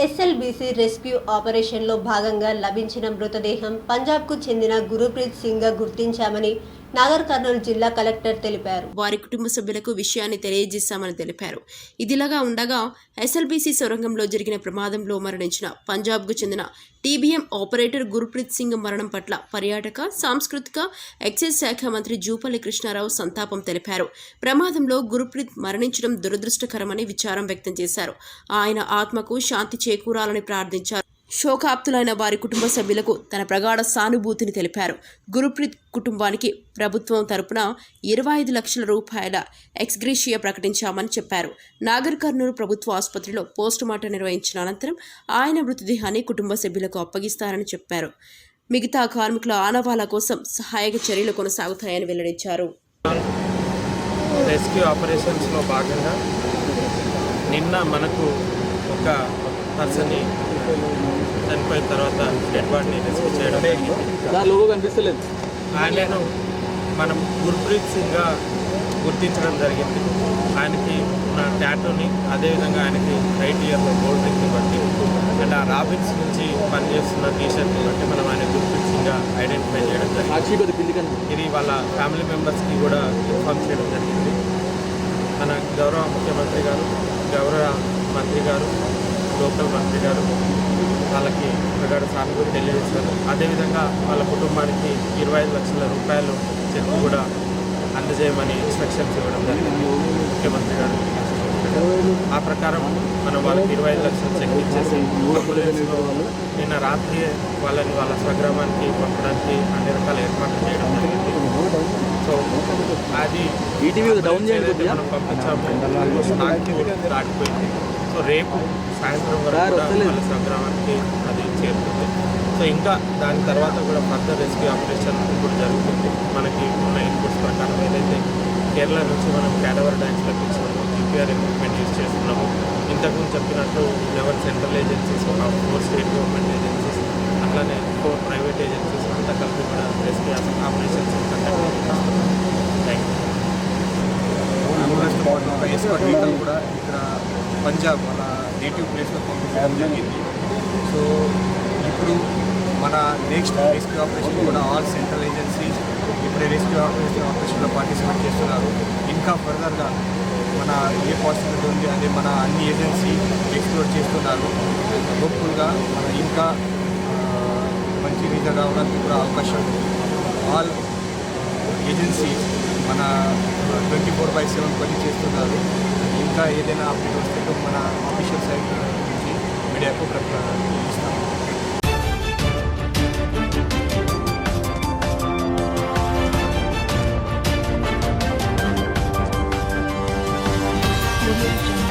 SLBC rescue ఆపరేషన్లో భాగంగా లభించిన మృతదేహం పంజాబ్కు చెందిన గురుప్రీత్ సింగ్గా గుర్తించామని నాగర్ కర్నూలు జిల్లా కలెక్టర్ తెలిపారు. వారి కుటుంబ సభ్యులకు విషయాన్ని తెలియజేశామని తెలిపారు. ఇదిలాగా ఉండగా ఎస్ఎల్బీసీ సొరంగంలో జరిగిన ప్రమాదంలో మరణించిన పంజాబ్కు చెందిన టీబీఎం ఆపరేటర్ గురుప్రీత్ సింగ్ మరణం పట్ల పర్యాటక సాంస్కృతిక ఎక్సైజ్ శాఖ మంత్రి జూపల్లి కృష్ణారావు సంతాపం తెలిపారు. ప్రమాదంలో గురుప్రీత్ మరణించడం దురదృష్టకరమని విచారం వ్యక్తం చేశారు. ఆయన ఆత్మకు శాంతి చేకూరాలని ప్రార్థించారు. శోకాప్తులైన వారి కుటుంబ సభ్యులకు తన ప్రగాఢ సానుభూతిని తెలిపారు. గురుప్రీత్ కుటుంబానికి ప్రభుత్వం తరపున ఇరవై ఐదు లక్షల రూపాయల ఎక్స్గ్రేషియా ప్రకటించామని చెప్పారు. నాగర్ కర్నూలు ప్రభుత్వ ఆసుపత్రిలో పోస్టుమార్టం నిర్వహించిన అనంతరం ఆయన మృతదేహాన్ని కుటుంబ సభ్యులకు అప్పగిస్తారని చెప్పారు. మిగతా కార్మికుల ఆనవాల కోసం సహాయక చర్యలు కొనసాగుతాయని వెల్లడించారు. రెస్క్యూ ఆపరేషన్స్లో భాగంగా నిన్న మనకు ఒక పర్సన్ని చనిపోయిన తర్వాత డెడ్ బాడీని రెస్క్యూ చేయడం నా కనిపిస్తలేదు. ఆయనను మనం గుర్ప్రీత్ సింగ్గా గుర్తించడం జరిగింది. ఆయనకి ఉన్న ట్యాటూని అదేవిధంగా ఆయనకి రైట్ ఇయర్లో గోల్డ్ రింగ్ని బట్టి అండ్ ఆ రాబిన్స్ నుంచి పనిచేస్తున్న టీషర్ట్ని బట్టి మనం ఆయన గుర్ప్రీత్ సింగ్గా ఐడెంటిఫై చేయడం జరిగింది. ఇది వాళ్ళ ఫ్యామిలీ మెంబర్స్కి కూడా ఇన్ఫార్మ్ చేయడం జరిగింది. మన గౌరవ ముఖ్యమంత్రి గారు గౌరవ మంత్రి గారు లోకల్ మంత్రి గారు వాళ్ళకి ప్రగాఢ సానుభూతి తెలియజేశారు. అదేవిధంగా వాళ్ళ కుటుంబానికి ఇరవై ఐదు లక్షల రూపాయలు చెక్ కూడా అందజేయమని ఇన్స్ట్రక్షన్స్ ఇవ్వడం జరిగింది. ముఖ్యమంత్రి గారు. ఆ ప్రకారం మనం వాళ్ళకి ఇరవై ఐదు లక్షలు చెక్ ఇచ్చేసి అంబులెన్స్లో నిన్న రాత్రి వాళ్ళని వాళ్ళ స్వగ్రామానికి పంపడానికి అన్ని రకాల ఏర్పాట్లు చేయడం జరిగింది. సో అది మనం పంపించాము. ఆల్మోస్ట్ దాటిపోయింది రేపు సాయంత్రం వరకు స్వగ్రామానికి అది చేరుతుంది. సో ఇంకా దాని తర్వాత కూడా ఫర్దర్ రెస్క్యూ ఆపరేషన్ ఇప్పుడు జరుగుతుంది. మనకి ఉన్న ఇన్పుట్స్ ప్రకారం ఏదైతే కేరళ నుంచి మనం క్యాడవర్ డ్యాన్స్ తెప్పించాము యూపీఆర్ ఎక్విప్మెంట్ యూజ్ చేస్తున్నాము. ఇంతకుముందు చెప్పినట్టు లెవెన్ సెంట్రల్ ఏజెన్సీస్ ఒక ఫోర్ స్టేట్ గవర్నమెంట్ ఏజెన్సీస్ అట్లానే ఫోర్ ప్రైవేట్ ఏజెన్సీస్ అంతా కలిపి కూడా రెస్క్యూ ఆపరేషన్స్ థ్యాంక్ యూ కూడా ఇక్కడ పంజాబ్ మన నేటివ్ ప్లేస్లో పంపించడం జరిగింది. సో ఇప్పుడు మన నెక్స్ట్ రెస్క్యూ ఆపరేషన్ కూడా ఆల్ సెంట్రల్ ఏజెన్సీస్ ఇప్పుడే రెస్క్యూ ఆపరేషన్ ఆపరేషన్లో పార్టిసిపేట్ చేస్తున్నారు. ఇంకా ఫర్దర్గా మన ఏ పాసిబిలిటీ ఉంది అదే మన అన్ని ఏజెన్సీ ఎక్స్ప్లోర్ చేస్తున్నారు. హోప్ఫుల్గా మన ఇంకా మంచి రీజన్ రావడానికి కూడా అవకాశం ఆల్ ఏజెన్సీ మన ట్వంటీ ఫోర్ బై సెవెన్ పని చేస్తున్నారు ఇంకా ఏదైనా అప్డేట్ వస్తే మన ఆఫీషియల్ సైట్ నుంచి మీడియాకు ప్రకటిస్తాం Thank.